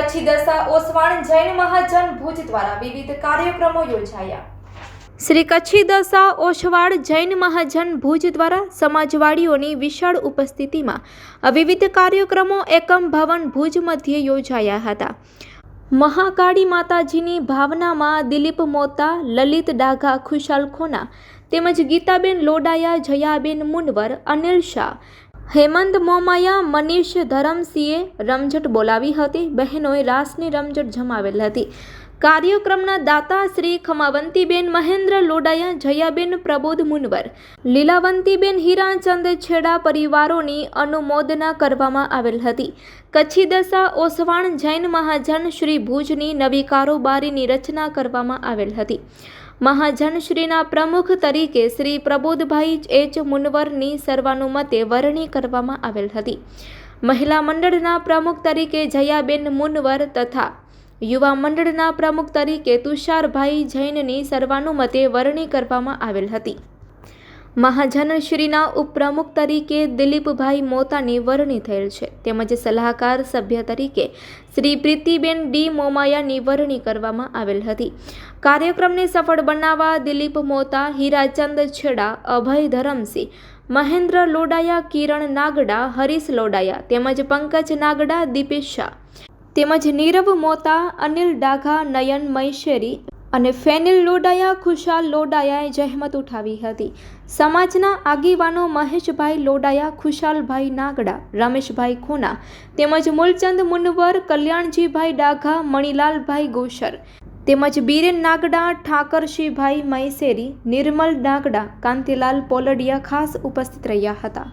કચ્છી દશા ઓસવાણ જૈન મહાજન ભુજ દ્વારા વિવિધ કાર્યક્રમો યોજાયા. શ્રી કચ્છી દશા ઓછવાડ જૈન મહાજન ભુજ દ્વારા સમાજવાડીઓની વિશાળ ઉપસ્થિતિમાં વિવિધ કાર્યક્રમો એકમ ભવન ભુજ મધ્યે યોજાયા હતા. મહાકાળી માતાજીની ભાવનામાં દિલીપ મોતા, લલિત ડાઘા ખુશાલ ખોના તેમજ ગીતાબેન લોડાયા, જયાબેન મુનવર, અનિલ શાહ હેમંત મોમાયા મનીષ ધરમસિંહે રમઝટ બોલાવી હતી. બહેનોએ રાસની રમઝટ જમાવેલ હતી. કાર્યક્રમના દાતા શ્રી ખમાવંતીબેન મહેન્દ્ર લોડાયા, જયાબેન પ્રબોધ મુનવર, લીલાવંતીબેન હીરાચંદ છેડા પરિવારોની અનુમોદના કરવામાં આવેલ હતી. કચ્છી દશા ઓસવાણ જૈન મહાજન શ્રી ભુજની નવી કારોબારીની રચના કરવામાં આવેલ હતી. મહાજનશ્રીના પ્રમુખ તરીકે શ્રી પ્રબોધભાઈ એચ મુનવરની સર્વાનુમતે વરણી કરવામાં આવેલ હતી. મહિલા મંડળના પ્રમુખ તરીકે જયાબેન મુનવર તથા યુવા મંડળના પ્રમુખ તરીકે તુષારભાઈ જૈનની સર્વાનુમતે વરણી કરવામાં આવેલ હતી. મહાજનશ્રીના ઉપપ્રમુખ તરીકે દિલીપભાઈ મોતાની વરણી થયેલ છે. તેમજ સલાહકાર સભ્ય તરીકે શ્રી પ્રીતિબેન ડી મોમાયાની વરણી કરવામાં આવેલ હતી. કાર્યક્રમને સફળ બનાવવા દિલીપ મોતા, હીરાચંદ છેડા, અભય ધરમસિંહ, મહેન્દ્ર લોડાયા, કિરણ નાગડા, હરીશ લોડાયા તેમજ પંકજ નાગડા, દીપેશ શાહ તેમજ નીરવ મોતા, અનિલ ડાઘા, નયન મૈશેરી અને ફેનિલ લોડાયા, ખુશાલ લોડાયાએ જહેમત ઉઠાવી હતી. સમાજના આગેવાનો મહેશભાઈ લોડાયા, ખુશાલભાઈ નાગડા, રમેશભાઈ ખૂના, તેમજ મૂલચંદ મુનવર, કલ્યાણજીભાઈ ડાઘા, મણિલાલભાઈ ગોશર, તેમજ બીરેન નાગડા, ઠાકરશીભાઈ મૈસેરી, નિર્મલ નાગડા, કાંતિલાલ પોલડિયા ખાસ ઉપસ્થિત રહ્યા હતા.